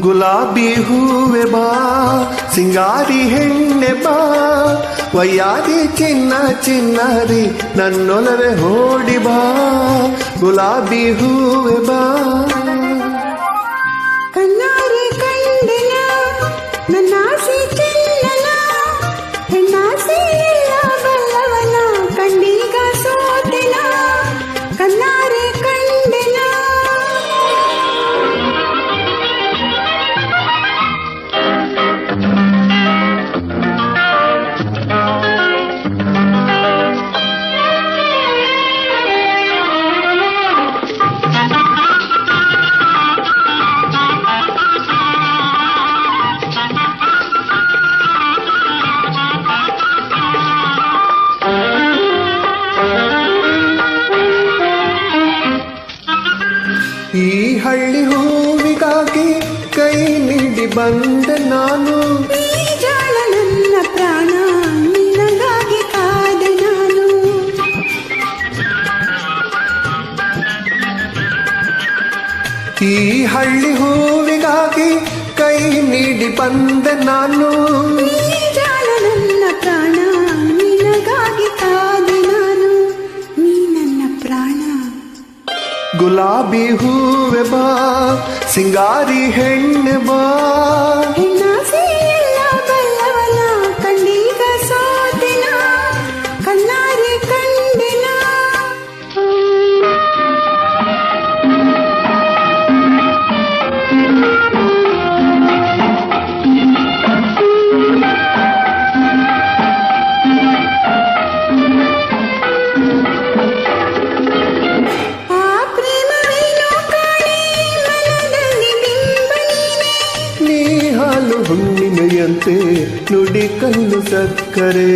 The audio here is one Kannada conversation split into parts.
ಗುಲಾಬಿ ಹೂವೆ ಬಾ, ಸಿಂಗಾರಿ ಹೆಣ್ಣೆ ಬಾ ವಯ್ಯಾರಿ ಚಿನ್ನ ಚಿನ್ನಾರಿ ನನ್ನೊಲವೆ ಹೋಡಿ ಬಾ, ಗುಲಾಬಿ ಹೂವೆ ಬಾ. ಈ ಹಳ್ಳಿ ಹೂವಿಗಾಗಿ ಕೈ ನೀಡಿ ಬಂದೆ ನಾನು. ನನ್ನ ಪ್ರಾಣ ನಿನಗಾಗಿ ಕಾದೆ ನಾನು. ಈ ಹಳ್ಳಿ ಹೂವಿಗಾಗಿ ಕೈ ನೀಡಿ ಬಂದೆ ನಾನು. ಗುಲಾಬಿ ಹೂವೆ ಬಾ ಸಿಂಗಾರಿ ಹೆಣ್ಣೆ ಹಾಲು ಹುಣ್ಣಿಮೆಯಂತೆ ನುಡಿ ಕಲ್ಲು ಸಕ್ಕರೆ.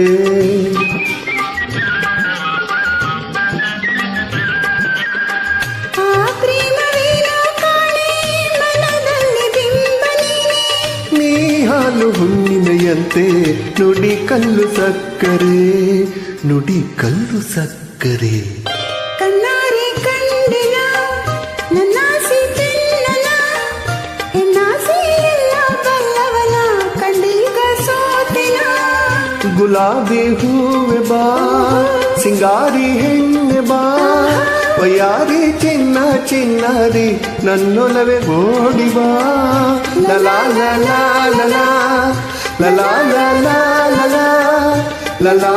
ನೀ ಹಾಲು ಹುಣ್ಣಿಮೆಯಂತೆ ನುಡಿ ಕಲ್ಲು ಸಕ್ಕರೆ ನುಡಿ ಕಲ್ಲು ಸಕ್ಕರೆ. ಗುಲಾಬಿ ಹೂವೆ ಬಾ ಸಿಂಗಾರಿ ಹೆಣ್ಣೆ ಬಾ ಒಯ್ಯಾರಿ ಚಿನ್ನ ಚಿನ್ನಾರಿ ನನ್ನೊಲವೇ ಓಡಿ ಬಾ ಲಲಾ ಲಲಾ ಲಲಾ ಲಲಾ ಲಲಾ ಲಲಾ ಲಲಾ